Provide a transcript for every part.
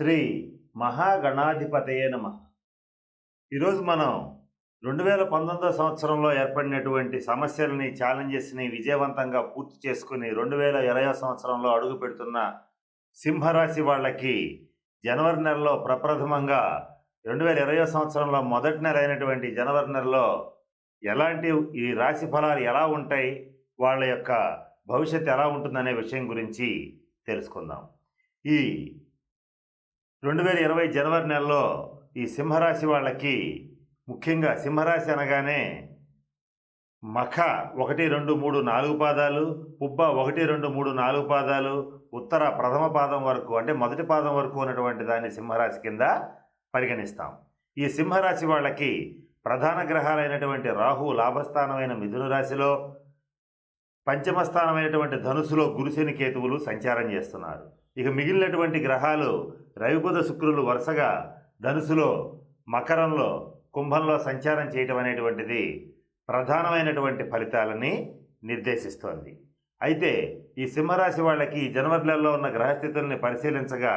శ్రీ మహాగణాధిపతయే నమ. ఈరోజు మనం రెండు వేల పంతొమ్మిదో సంవత్సరంలో ఏర్పడినటువంటి సమస్యలని ఛాలెంజెస్ని విజయవంతంగా పూర్తి చేసుకుని రెండు వేల ఇరవై సంవత్సరంలో అడుగు పెడుతున్న సింహరాశి వాళ్ళకి జనవరి నెలలో ప్రప్రథమంగా రెండు వేల ఇరవై సంవత్సరంలో మొదటి నెల అయినటువంటి జనవరి నెలలో ఎలాంటి ఈ రాశి ఫలాలు ఎలా ఉంటాయి వాళ్ళ యొక్క భవిష్యత్తు ఎలా ఉంటుందనే విషయం గురించి తెలుసుకుందాం. ఈ రెండు వేల ఇరవై జనవరి నెలలో ఈ సింహరాశి వాళ్ళకి ముఖ్యంగా సింహరాశి అనగానే మఖ ఒకటి రెండు మూడు నాలుగు పాదాలు పుబ్బ ఒకటి రెండు మూడు నాలుగు పాదాలు ఉత్తర ప్రథమ పాదం వరకు అంటే మొదటి పాదం వరకు ఉన్నటువంటి దాన్ని సింహరాశి కింద పరిగణిస్తాం. ఈ సింహరాశి వాళ్ళకి ప్రధాన గ్రహాలైనటువంటి రాహు లాభస్థానమైన మిథున రాశిలో పంచమ స్థానమైనటువంటి ధనుసులో గురుశని కేతువులు సంచారం చేస్తున్నారు. ఇక మిగిలినటువంటి గ్రహాలు రవిబుధ శుక్రులు వరుసగా ధనుసులో మకరంలో కుంభంలో సంచారం చేయటం అనేటువంటిది ప్రధానమైనటువంటి ఫలితాలని నిర్దేశిస్తోంది. అయితే ఈ సింహరాశి వాళ్ళకి జనవరిలలో జనవరి నెలలో ఉన్న గ్రహస్థితుల్ని పరిశీలించగా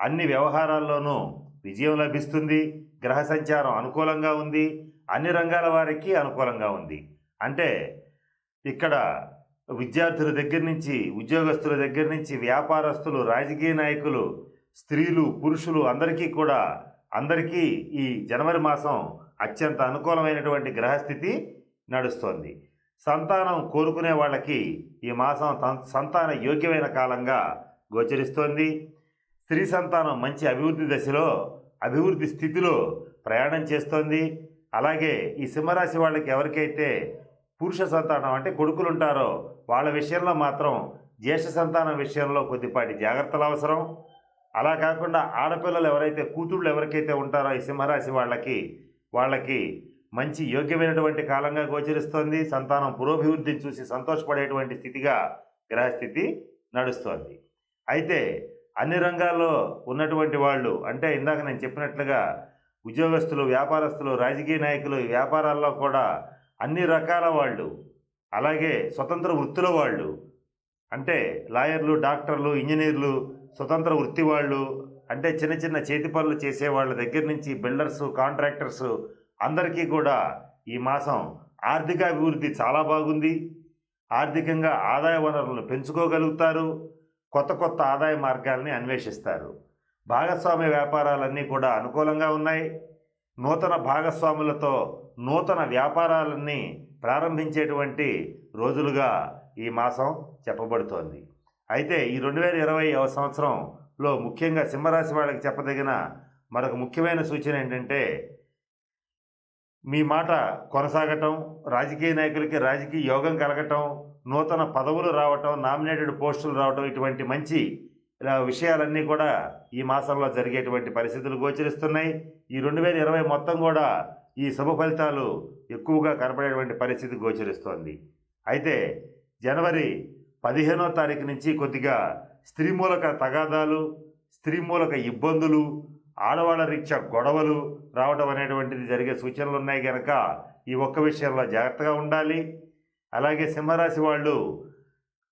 అన్ని వ్యవహారాల్లోనూ విజయం లభిస్తుంది గ్రహ సంచారం అనుకూలంగా ఉంది అన్ని రంగాల వారికి అనుకూలంగా ఉంది. అంటే ఇక్కడ విద్యార్థుల దగ్గర నుంచి ఉద్యోగస్తుల దగ్గర నుంచి వ్యాపారస్తులు రాజకీయ నాయకులు స్త్రీలు పురుషులు అందరికీ కూడా అందరికీ ఈ జనవరి మాసం అత్యంత అనుకూలమైనటువంటి గ్రహస్థితి నడుస్తోంది. సంతానం కోరుకునే వాళ్ళకి ఈ మాసం సంతాన యోగ్యమైన కాలంగా గోచరిస్తోంది. స్త్రీ సంతానం మంచి అభివృద్ధి దశలో అభివృద్ధి స్థితిలో ప్రయాణం చేస్తోంది. అలాగే ఈ సింహరాశి వాళ్ళకి ఎవరికైతే పురుష సంతానం అంటే కొడుకులు ఉంటారో వాళ్ళ విషయంలో మాత్రం జ్యేష్ఠ సంతానం విషయంలో కొద్దిపాటి జాగ్రత్తలు అవసరం. అలా కాకుండా ఆడపిల్లలు ఎవరైతే కూతుళ్ళు ఎవరికైతే ఉంటారో ఈ సింహరాశి వాళ్ళకి వాళ్ళకి మంచి యోగ్యమైనటువంటి కాలంగా గోచరిస్తోంది. సంతానం పురోభివృద్ధిని చూసి సంతోషపడేటువంటి స్థితిగా గ్రహస్థితి నడుస్తోంది. అయితే అన్ని రంగాల్లో ఉన్నటువంటి వాళ్ళు అంటే ఇందాక నేను చెప్పినట్లుగా ఉద్యోగస్తులు వ్యాపారస్తులు రాజకీయ నాయకులు వ్యాపారాల్లో కూడా అన్ని రకాల వాళ్ళు అలాగే స్వతంత్ర వృత్తుల వాళ్ళు అంటే లాయర్లు డాక్టర్లు ఇంజనీర్లు స్వతంత్ర వృత్తి వాళ్ళు అంటే చిన్న చిన్న చేతి పనులు చేసే వాళ్ళ దగ్గర నుంచి బిల్డర్స్ కాంట్రాక్టర్స్ అందరికీ కూడా ఈ మాసం ఆర్థిక అభివృద్ధి చాలా బాగుంది. ఆర్థికంగా ఆదాయ వనరులను పెంచుకోగలుగుతారు. కొత్త కొత్త ఆదాయ మార్గాల్ని అన్వేషిస్తారు. భాగస్వామ్య వ్యాపారాలన్నీ కూడా అనుకూలంగా ఉన్నాయి. నూతన భాగస్వాములతో నూతన వ్యాపారాలన్నీ ప్రారంభించేటువంటి రోజులుగా ఈ మాసం చెప్పబడుతోంది. అయితే ఈ రెండు వేల ఇరవై సంవత్సరంలో ముఖ్యంగా సింహరాశి వాళ్ళకి చెప్పదగిన మరొక ముఖ్యమైన సూచన ఏంటంటే మీ మాట కొనసాగటం రాజకీయ నాయకులకి రాజకీయ యోగం కలగటం నూతన పదవులు రావటం నామినేటెడ్ పోస్టులు రావటం ఇటువంటి మంచి ఇలా విషయాలన్నీ కూడా ఈ మాసంలో జరిగేటువంటి పరిస్థితులు గోచరిస్తున్నాయి. ఈ రెండు వేల ఇరవై మొత్తం కూడా ఈ శుభ ఫలితాలు ఎక్కువగా కనపడేటువంటి పరిస్థితి గోచరిస్తోంది. అయితే జనవరి పదిహేనో తారీఖు నుంచి కొద్దిగా స్త్రీ మూలక తగాదాలు స్త్రీ మూలక ఇబ్బందులు ఆడవాళ్ళ రీత్యా గొడవలు రావడం అనేటువంటిది జరిగే సూచనలు ఉన్నాయి కనుక ఈ ఒక్క విషయంలో జాగ్రత్తగా ఉండాలి. అలాగే సింహరాశి వాళ్ళు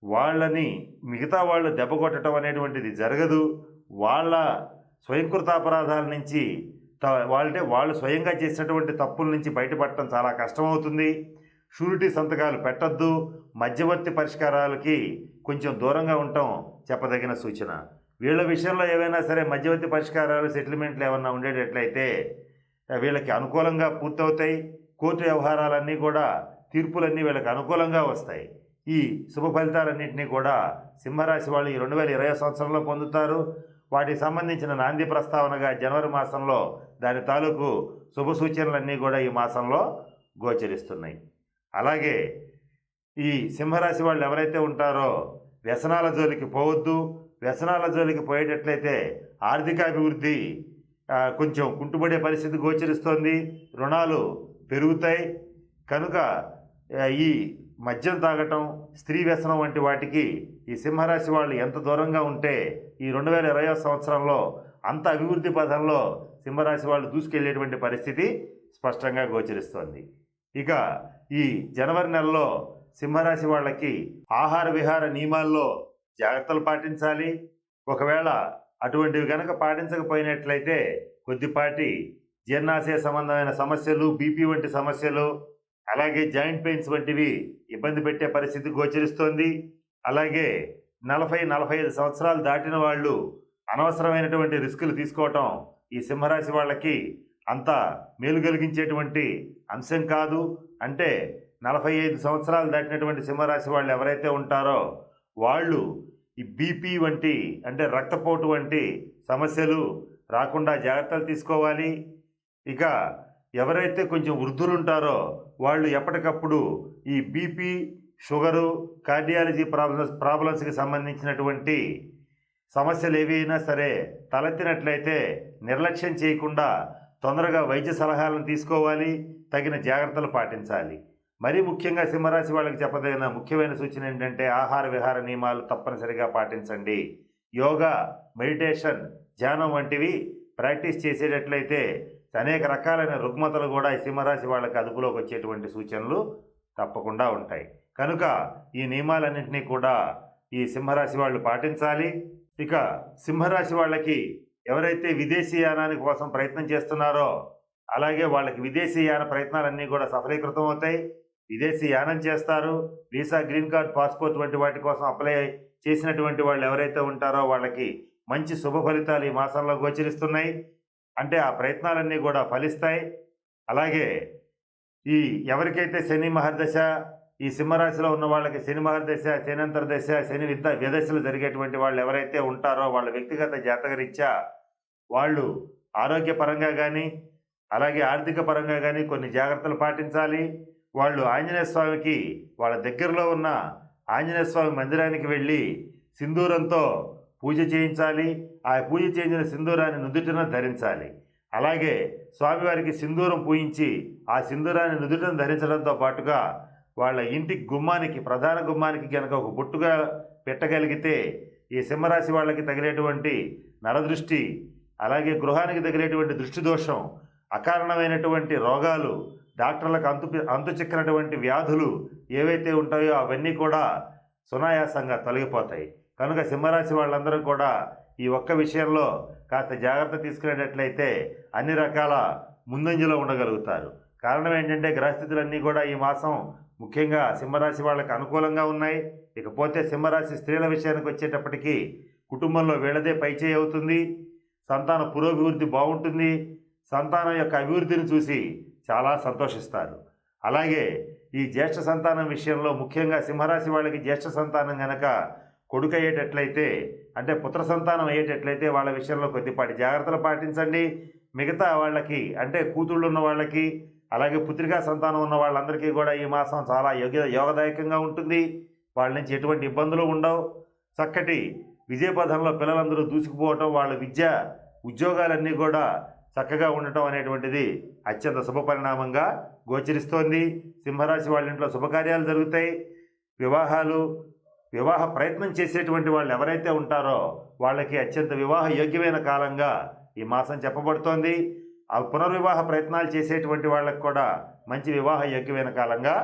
వాళ్ళని మిగతా వాళ్ళు దెబ్బ కొట్టడం అనేటువంటిది జరగదు. వాళ్ళ స్వయంకృతాపరాధాల నుంచి త- వాళ్ళు స్వయంగా చేసినటువంటి తప్పుల నుంచి బయటపడటం చాలా కష్టమవుతుంది. షూరిటీ సంతకాలు పెట్టద్దు మధ్యవర్తి పరిష్కారాలకి కొంచెం దూరంగా ఉండటం చెప్పదగిన సూచన. వీళ్ళ విషయంలో ఏవైనా సరే మధ్యవర్తి పరిష్కారాలు సెటిల్మెంట్లు ఏమన్నా ఉండేటట్లయితే వీళ్ళకి అనుకూలంగా పూర్తవుతాయి. కోర్టు వ్యవహారాలన్నీ కూడా తీర్పులన్నీ వీళ్ళకి అనుకూలంగా వస్తాయి. ఈ శుభ ఫలితాలన్నింటినీ కూడా సింహరాశి వాళ్ళు ఈ రెండు వేల ఇరవై సంవత్సరంలో పొందుతారు. వాటికి సంబంధించిన నాంది ప్రస్తావనగా జనవరి మాసంలో దాని తాలూకు శుభ సూచనలన్నీ కూడా ఈ మాసంలో గోచరిస్తున్నాయి. అలాగే ఈ సింహరాశి వాళ్ళు ఎవరైతే ఉంటారో వ్యసనాల జోలికి పోవద్దు. వ్యసనాల జోలికి పోయేటట్లయితే ఆర్థికాభివృద్ధి కొంచెం కుంటుపడే పరిస్థితి గోచరిస్తోంది. రుణాలు పెరుగుతాయి. కనుక ఈ మద్యం తాగటం స్త్రీ వ్యసనం వంటి వాటికి ఈ సింహరాశి వాళ్ళు ఎంత దూరంగా ఉంటే ఈ రెండు వేల ఇరవై సంవత్సరంలో అంత అభివృద్ధి పథంలో సింహరాశి వాళ్ళు దూసుకెళ్ళేటువంటి పరిస్థితి స్పష్టంగా గోచరిస్తోంది. ఇక ఈ జనవరి నెలలో సింహరాశి వాళ్ళకి ఆహార విహార నియమాల్లో జాగ్రత్తలు పాటించాలి. ఒకవేళ అటువంటివి కనుక పాటించకపోయినట్లయితే కొద్దిపాటి జీర్ణాశయ సంబంధమైన సమస్యలు బీపీ వంటి సమస్యలు అలాగే జాయింట్ పెయిన్స్ వంటివి ఇబ్బంది పెట్టే పరిస్థితి గోచరిస్తోంది. అలాగే నలభై నలభై ఐదు సంవత్సరాలు దాటిన వాళ్ళు అనవసరమైనటువంటి రిస్కులు తీసుకోవటం ఈ సింహరాశి వాళ్ళకి అంత మేలు కలిగించేటువంటి అంశం కాదు. అంటే నలభై ఐదు సంవత్సరాలు దాటినటువంటి సింహరాశి వాళ్ళు ఎవరైతే ఉంటారో వాళ్ళు ఈ బీపీ వంటి అంటే రక్తపోటు వంటి సమస్యలు రాకుండా జాగ్రత్తలు తీసుకోవాలి. ఇక ఎవరైతే కొంచెం వృద్ధులు ఉంటారో వాళ్ళు ఎప్పటికప్పుడు ఈ బీపీ షుగరు కార్డియాలజీ ప్రాబ్లమ్స్ ప్రాబ్లమ్స్కి సంబంధించినటువంటి సమస్యలు ఏవైనా సరే తలెత్తినట్లయితే నిర్లక్ష్యం చేయకుండా తొందరగా వైద్య సలహాలను తీసుకోవాలి తగిన జాగ్రత్తలు పాటించాలి. మరీ ముఖ్యంగా సింహరాశి వాళ్ళకి చెప్పదగిన ముఖ్యమైన సూచన ఏంటంటే ఆహార విహార నియమాలు తప్పనిసరిగా పాటించండి. యోగా మెడిటేషన్ ధ్యానం వంటివి ప్రాక్టీస్ చేసేటట్లయితే అనేక రకాలైన రుగ్మతలు కూడా ఈ సింహరాశి వాళ్ళకి అదుపులోకి వచ్చేటువంటి సూచనలు తప్పకుండా ఉంటాయి. కనుక ఈ నియమాలన్నింటినీ కూడా ఈ సింహరాశి వాళ్ళు పాటించాలి. ఇక సింహరాశి వాళ్ళకి ఎవరైతే విదేశీ యానాని కోసం ప్రయత్నం చేస్తున్నారో అలాగే వాళ్ళకి విదేశీ యాన ప్రయత్నాలన్నీ కూడా సఫలీకృతం అవుతాయి. విదేశీ యానం చేస్తారు. వీసా గ్రీన్ కార్డ్ పాస్పోర్ట్ వంటి వాటి కోసం అప్లై చేసినటువంటి వాళ్ళు ఎవరైతే ఉంటారో వాళ్ళకి మంచి శుభ ఫలితాలు ఈ మాసంలో గోచరిస్తున్నాయి. అంటే ఆ ప్రయత్నాలన్నీ కూడా ఫలిస్తాయి. అలాగే ఈ ఎవరికైతే శని మహర్దశ ఈ సింహరాశిలో ఉన్న వాళ్ళకి శని మహర్దశ శనంతర దశ శని విద్ద వ్యదశలు జరిగేటువంటి వాళ్ళు ఎవరైతే ఉంటారో వాళ్ళ వ్యక్తిగత జాతకరీత్యా వాళ్ళు ఆరోగ్యపరంగా కానీ అలాగే ఆర్థిక పరంగా కానీ కొన్ని జాగ్రత్తలు పాటించాలి. వాళ్ళు ఆంజనేయ స్వామికి వాళ్ళ దగ్గరలో ఉన్న ఆంజనేయ స్వామి మందిరానికి వెళ్ళి సింధూరంతో పూజ చేయించాలి. ఆ పూజ చేయించిన సింధూరాన్ని నుదుటిన ధరించాలి. అలాగే స్వామివారికి సింధూరం పూయించి ఆ సింధూరాన్ని నుదుటిన ధరించడంతో పాటుగా వాళ్ళ ఇంటి గుమ్మానికి ప్రధాన గుమ్మానికి కనుక ఒక బొట్టుగా పెట్టగలిగితే ఈ సింహరాశి వాళ్ళకి తగిలేటువంటి నరదృష్టి అలాగే గృహానికి తగిలేటువంటి దృష్టి దోషం అకారణమైనటువంటి రోగాలు డాక్టర్లకు అంతు అంతు చిక్కినటువంటి వ్యాధులు ఏవైతే ఉంటాయో అవన్నీ కూడా సునాయాసంగా తొలగిపోతాయి. కనుక సింహరాశి వాళ్ళందరూ కూడా ఈ ఒక్క విషయంలో కాస్త జాగ్రత్త తీసుకునేటట్లయితే అన్ని రకాల ముందంజలో ఉండగలుగుతారు. కారణం ఏంటంటే గ్రహస్థితులన్నీ కూడా ఈ మాసం ముఖ్యంగా సింహరాశి వాళ్ళకి అనుకూలంగా ఉన్నాయి. ఇకపోతే సింహరాశి స్త్రీల విషయానికి వచ్చేటప్పటికీ కుటుంబంలో వీళ్ళదే పైచేయి అవుతుంది. సంతాన పురోభివృద్ధి బాగుంటుంది. సంతానం యొక్క అభివృద్ధిని చూసి చాలా సంతోషిస్తారు. అలాగే ఈ జ్యేష్ఠ సంతానం విషయంలో ముఖ్యంగా సింహరాశి వాళ్ళకి జ్యేష్ఠ సంతానం గనక కొడుకు అయ్యేటట్లయితే అంటే పుత్ర సంతానం అయ్యేటట్లయితే వాళ్ళ విషయంలో కొద్దిపాటి జాగ్రత్తలు పాటించండి. మిగతా వాళ్ళకి అంటే కూతుళ్ళు ఉన్న వాళ్ళకి అలాగే పుత్రికా సంతానం ఉన్న వాళ్ళందరికీ కూడా ఈ మాసం చాలా యోగ్య యోగదాయకంగా ఉంటుంది. వాళ్ళ నుంచి ఎటువంటి ఇబ్బందులు ఉండవు. చక్కటి విజయపథంలో పిల్లలందరూ దూసుకుపోవటం వాళ్ళ విద్య ఉద్యోగాలన్నీ కూడా చక్కగా ఉండటం అనేటువంటిది అత్యంత శుభ పరిణామంగా గోచరిస్తోంది. సింహరాశి వాళ్ళ ఇంట్లో శుభకార్యాలు జరుగుతాయి. వివాహాలు వివాహ ప్రయత్నం చేసేటువంటి వాళ్ళు ఎవరైతే ఉంటారో వాళ్ళకి అత్యంత వివాహ యోగ్యమైన కాలంగా ఈ మాసం చెప్పబడుతోంది. ఆ పునర్వివాహ ప్రయత్నాలు చేసేటువంటి వాళ్ళకు కూడా మంచి వివాహ యోగ్యమైన కాలంగా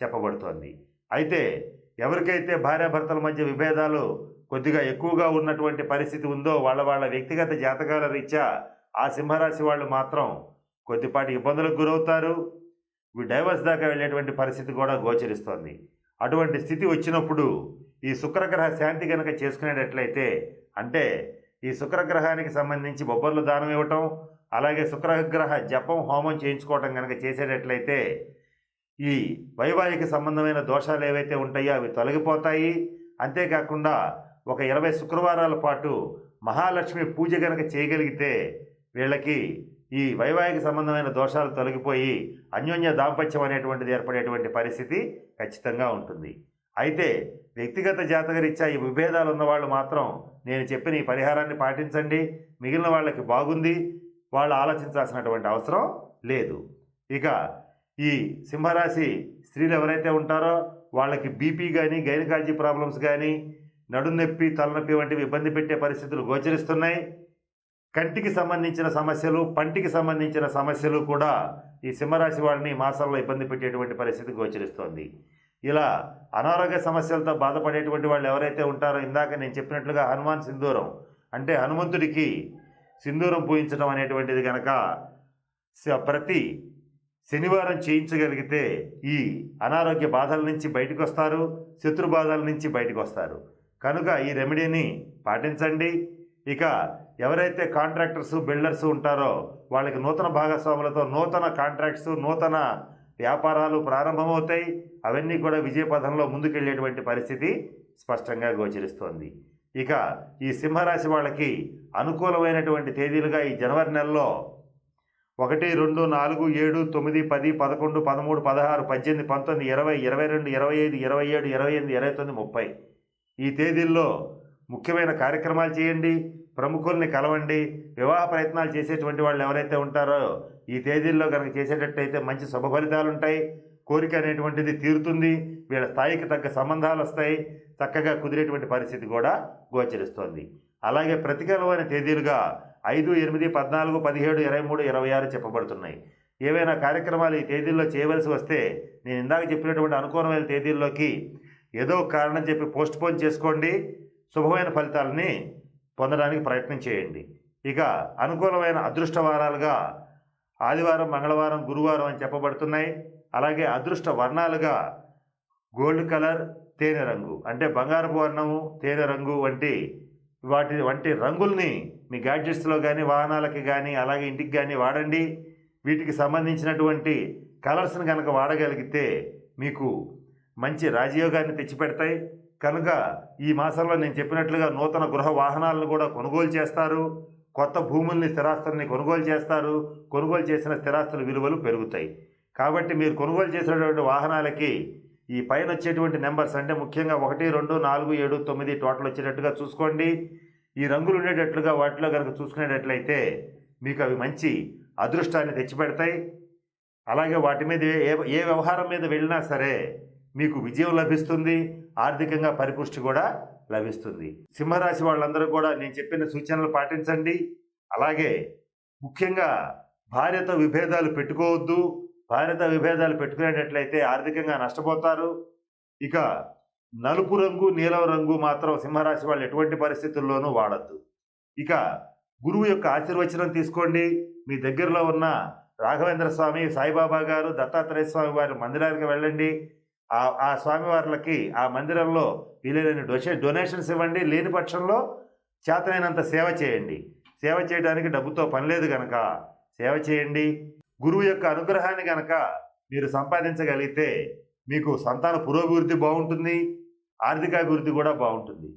చెప్పబడుతోంది. అయితే ఎవరికైతే భార్యాభర్తల మధ్య విభేదాలు కొద్దిగా ఎక్కువగా ఉన్నటువంటి పరిస్థితి ఉందో వాళ్ళ వాళ్ళ వ్యక్తిగత జాతకాల రీత్యా ఆ సింహరాశి వాళ్ళు మాత్రం కొద్దిపాటి ఇబ్బందులకు గురవుతారు. ఇవి డైవర్స్ దాకా వెళ్ళేటువంటి పరిస్థితి కూడా గోచరిస్తోంది. అటువంటి స్థితి వచ్చినప్పుడు ఈ శుక్రగ్రహ శాంతి కనుక చేసుకునేటట్లయితే అంటే ఈ శుక్రగ్రహానికి సంబంధించి బొబ్బర్లు దానం ఇవ్వటం అలాగే శుక్రగ్రహ జపం హోమం చేయించుకోవటం కనుక చేసేటట్లయితే ఈ వైవాహిక సంబంధమైన దోషాలు ఏవైతే ఉంటాయో అవి తొలగిపోతాయి. అంతేకాకుండా ఒక ఇరవై శుక్రవారాల పాటు మహాలక్ష్మి పూజ కనుక చేయగలిగితే వీళ్ళకి ఈ వైవాహిక సంబంధమైన దోషాలు తొలగిపోయి అన్యోన్య దాంపత్యం అనేటువంటిది ఏర్పడేటువంటి పరిస్థితి ఖచ్చితంగా ఉంటుంది. అయితే వ్యక్తిగత జాతకరీత్యా ఈ విభేదాలు ఉన్న వాళ్ళు మాత్రం నేను చెప్పిన ఈ పరిహారాన్ని పాటించండి. మిగిలిన వాళ్ళకి బాగుంది. వాళ్ళు ఆలోచించాల్సినటువంటి అవసరం లేదు. ఇక ఈ సింహరాశి స్త్రీలు ఎవరైతే ఉంటారో వాళ్ళకి బీపీ కానీ గైనకాలజీ ప్రాబ్లమ్స్ కానీ నడునొప్పి తలనొప్పి వంటివి ఇబ్బంది పెట్టే పరిస్థితులు గోచరిస్తున్నాయి. కంటికి సంబంధించిన సమస్యలు పంటికి సంబంధించిన సమస్యలు కూడా ఈ సింహరాశి వాళ్ళని మాసాల్లో ఇబ్బంది పెట్టేటువంటి పరిస్థితి గోచరిస్తోంది. ఇలా అనారోగ్య సమస్యలతో బాధపడేటువంటి వాళ్ళు ఎవరైతే ఉంటారో ఇందాక నేను చెప్పినట్లుగా హనుమాన్ సింధూరం. అంటే హనుమంతుడికి సింధూరం పూయించడం అనేటువంటిది కనుక ప్రతి శనివారం చేయించగలిగితే ఈ అనారోగ్య బాధల నుంచి బయటకు వస్తారు శత్రు బాధల నుంచి బయటకు వస్తారు కనుక ఈ రెమెడీని పాటించండి. ఇక ఎవరైతే కాంట్రాక్టర్స్ బిల్డర్స్ ఉంటారో వాళ్ళకి నూతన భాగస్వాములతో నూతన కాంట్రాక్ట్స్ నూతన వ్యాపారాలు ప్రారంభమవుతాయి. అవన్నీ కూడా విజయపథంలో ముందుకెళ్ళేటువంటి పరిస్థితి స్పష్టంగా గోచరిస్తోంది. ఇక ఈ సింహరాశి వాళ్ళకి అనుకూలమైనటువంటి తేదీలుగా ఈ జనవరి నెలలో ఒకటి రెండు నాలుగు ఏడు తొమ్మిది పది పదకొండు పదమూడు పదహారు పద్దెనిమిది పంతొమ్మిది ఇరవై ఇరవై రెండు ఇరవై ఐదు ఇరవై ఏడు ఇరవై ఎనిమిది ఇరవై తొమ్మిది ముప్పై. ఈ తేదీల్లో ముఖ్యమైన కార్యక్రమాలు చేయండి ప్రముఖుల్ని కలవండి వివాహ ప్రయత్నాలు చేసేటువంటి వాళ్ళు ఎవరైతే ఉంటారో ఈ తేదీల్లో కనుక చేసేటట్టయితే మంచి శుభ ఫలితాలు ఉంటాయి కోరిక అనేటువంటిది తీరుతుంది. వీళ్ళ స్థాయికి తగ్గ సంబంధాలు వస్తాయి. చక్కగా కుదిరేటువంటి పరిస్థితి కూడా గోచరిస్తోంది. అలాగే ప్రతికూలమైన తేదీలుగా ఐదు ఎనిమిది పద్నాలుగు పదిహేడు ఇరవై మూడు ఇరవై ఆరు చెప్పబడుతున్నాయి. ఏవైనా కార్యక్రమాలు ఈ తేదీల్లో చేయవలసి వస్తే నేను ఇందాక చెప్పినటువంటి అనుకూలమైన తేదీల్లోకి ఏదో కారణం చెప్పి పోస్ట్ పోన్ చేసుకోండి. శుభమైన ఫలితాలని పొందడానికి ప్రయత్నం చేయండి. ఇక అనుకూలమైన అదృష్ట వారాలుగా ఆదివారం మంగళవారం గురువారం అని చెప్పబడుతున్నాయి. అలాగే అదృష్ట వర్ణాలుగా గోల్డ్ కలర్ తేనె రంగు అంటే బంగారపు వర్ణము తేనె రంగు వంటి వాటి వంటి రంగుల్ని మీ గ్యాడ్జెట్స్లో కానీ వాహనాలకి కానీ అలాగే ఇంటికి కానీ వాడండి. వీటికి సంబంధించినటువంటి కలర్స్ని కనుక వాడగలిగితే మీకు మంచి రాజయోగాన్ని తెచ్చిపెడతాయి. కనుక ఈ మాసంలో నేను చెప్పినట్లుగా నూతన గృహ వాహనాలను కూడా కొనుగోలు చేస్తారు. కొత్త భూముల్ని స్థిరాస్తుల్ని కొనుగోలు చేస్తారు. కొనుగోలు చేసిన స్థిరాస్తుల విలువలు పెరుగుతాయి. కాబట్టి మీరు కొనుగోలు చేసినటువంటి వాహనాలకి ఈ పైన వచ్చేటువంటి నెంబర్స్ అంటే ముఖ్యంగా ఒకటి రెండు నాలుగు ఏడు తొమ్మిది టోటల్ వచ్చేటట్టుగా చూసుకోండి. ఈ రంగులు ఉండేటట్లుగా వాటిలో కనుక చూసుకునేటట్లయితే మీకు అవి మంచి అదృష్టాన్ని తెచ్చిపెడతాయి. అలాగే వాటి మీద ఏ ఏ వ్యవహారం మీద వెళ్ళినా సరే మీకు విజయం లభిస్తుంది. ఆర్థికంగా పరిపుష్టి కూడా లభిస్తుంది. సింహరాశి వాళ్ళందరూ కూడా నేను చెప్పిన సూచనలు పాటించండి. అలాగే ముఖ్యంగా భార్యతో విభేదాలు పెట్టుకోవద్దు. భార్యతో విభేదాలు పెట్టుకునేటట్లయితే ఆర్థికంగా నష్టపోతారు. ఇక నలుపు రంగు నీలం రంగు మాత్రం సింహరాశి వాళ్ళు ఎటువంటి పరిస్థితుల్లోనూ వాడద్దు. ఇక గురువు యొక్క ఆశీర్వచనం తీసుకోండి. మీ దగ్గరలో ఉన్న రాఘవేంద్ర స్వామి సాయిబాబా గారు దత్తాత్రేయ స్వామి వారి మందిరానికి వెళ్ళండి. ఆ ఆ స్వామివార్లకి ఆ మందిరంలో వీలైన డొషే డొనేషన్స్ ఇవ్వండి. లేని పక్షంలో చేతనైనంత సేవ చేయండి. సేవ చేయడానికి డబ్బుతో పని లేదు కనుక సేవ చేయండి. గురువు యొక్క అనుగ్రహాన్ని గనక మీరు సంపాదించగలిగితే మీకు సంతాన పురోభివృద్ధి బాగుంటుంది. ఆర్థికాభివృద్ధి కూడా బాగుంటుంది.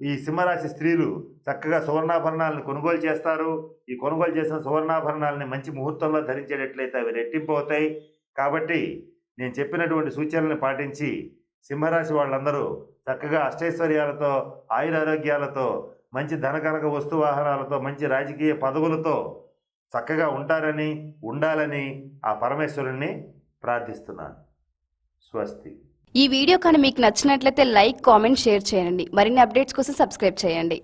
ఈ సింహరాశి స్త్రీలు చక్కగా సువర్ణాభరణాలను కొనుగోలు చేస్తారు. ఈ కొనుగోలు చేసిన సువర్ణాభరణాలని మంచి ముహూర్తంలో ధరించేటట్లయితే అవి రెట్టింపు అవుతాయి. కాబట్టి నేను చెప్పినటువంటి సూచనలను పాటించి సింహరాశి వాళ్ళందరూ చక్కగా అష్టైశ్వర్యాలతో ఆయురారోగ్యాలతో మంచి ధనకనక వస్తు వాహనాలతో మంచి రాజకీయ పదవులతో చక్కగా ఉంటారని ఉండాలని ఆ పరమేశ్వరుణ్ణి ప్రార్థిస్తున్నాను. స్వస్తి. ఈ వీడియో కానీ మీకు నచ్చినట్లయితే లైక్ కామెంట్ షేర్ చేయండి. మరిన్ని అప్డేట్స్ కోసం సబ్స్క్రైబ్ చేయండి.